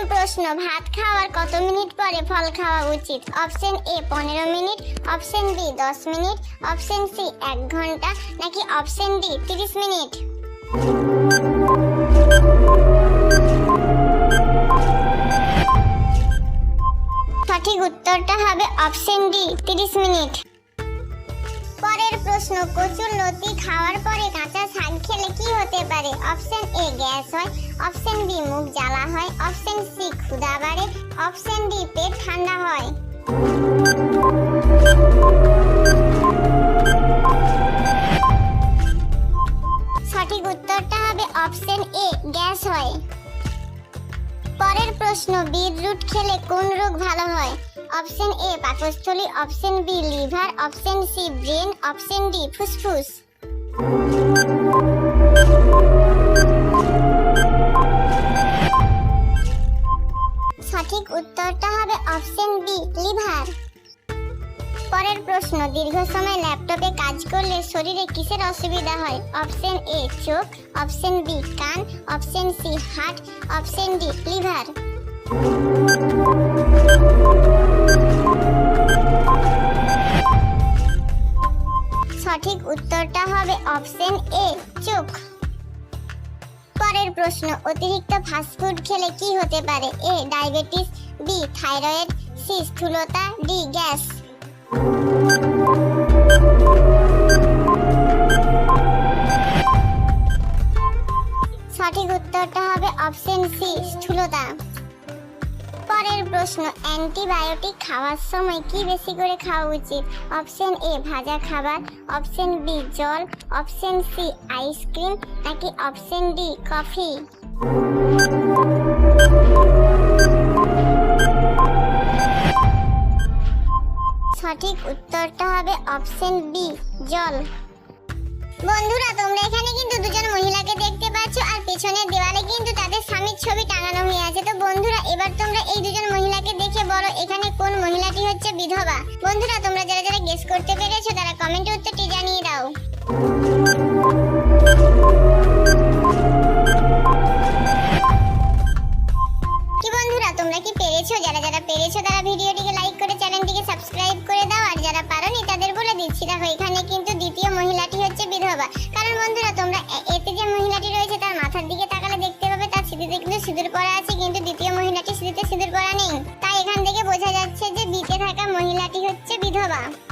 প্রথম প্রশ্ন, ভাত খাওয়ার কত মিনিট পরে ফল খাওয়া উচিত? অপশন এ, পনেরো মিনিট, অপশন বি, দশ মিনিট, অপশন সি, এক ঘণ্টা, নাকি অপশন ডি, তিরিশ মিনিট? সঠিক উত্তরটা হবে অপশন ডি, তিরিশ মিনিট। প্রশ্ন কচুর লতি খাওয়ার পরে কাঁচা শাক খেলে কি হতে পারে? অপশন এ গ্যাস হয়। অপশন বি মুখ জ্বালা হয়। অপশন সি ক্ষুধা বাড়ে। অপশন ডি পেট ঠান্ডা হয়। সঠিক উত্তরটা হবে অপশন এ গ্যাস হয়। পরের প্রশ্ন, বিট রুট খেলে কোন রোগ ভালো হয়? অপশন এ, পাকস্থলী, option B, liver, option C, brain, option D, ফুসফুস। সঠিক উত্তরটা হবে অপশন বি, লিভার। পরের প্রশ্ন, দীর্ঘ সময় ল্যাপটপে কাজ করলে শরীরে কিসের অসুবিধা হয়? অপশন এ, চোখ, অপশন বি, কান, option C, heart, option D, liver. Option A চোখ পরের প্রশ্ন, অতিরিক্ত ফাস্টফুড খেলে কি হতে পারে? A, diabetes, B, thyroid, C, স্থূলতা, ডি, গ্যাস। সঠিক উত্তরটা হবে অপশন সি, স্থূলতা। পরের প্রশ্ন, অ্যান্টিবায়োটিক খাওয়ার সময় কি বেশি করে খাওয়া উচিত? অপশন এ, ভাজা খাবার, অপশন বি, জল, অপশন সি আইসক্রিম নাকি অপশন ডি কফি সঠিক উত্তরটা হবে অপশন বি, জল। বন্ধুরা, তোমরা এখানে কিন্তু দুজন মহিলাকে দেখতে পাচ্ছ, আর পেছনের দেওয়ালে কিন্তু তাদের তোমরা এই দুজন মহিলাকে দেখে বলো এখানে কোন মহিলাটি হচ্ছে বিধবা। বন্ধুরা, তোমরা যারা যারা গেস করতে পেরেছ, তারা কমেন্টে উত্তরটি জানিয়ে দাও। কি বন্ধুরা, তোমরা কি পেরেছ? যারা যারা পেরেছ, তারা ভিডিওটিকে লাইক করে চ্যানেলটিকে সাবস্ক্রাইব করে দাও। আর যারা পারোনি, তাদের বলে দিচ্ছি। দেখো, এখানে কিন্তু দ্বিতীয় মহিলাটি হচ্ছে বিধবা। কারণ বন্ধুরা, তোমরা কিছুতে সিঁদুর পরা নেই। তাই এখান থেকে বোঝা যাচ্ছে যে বিচে থাকা মহিলাটি হচ্ছে বিধবা।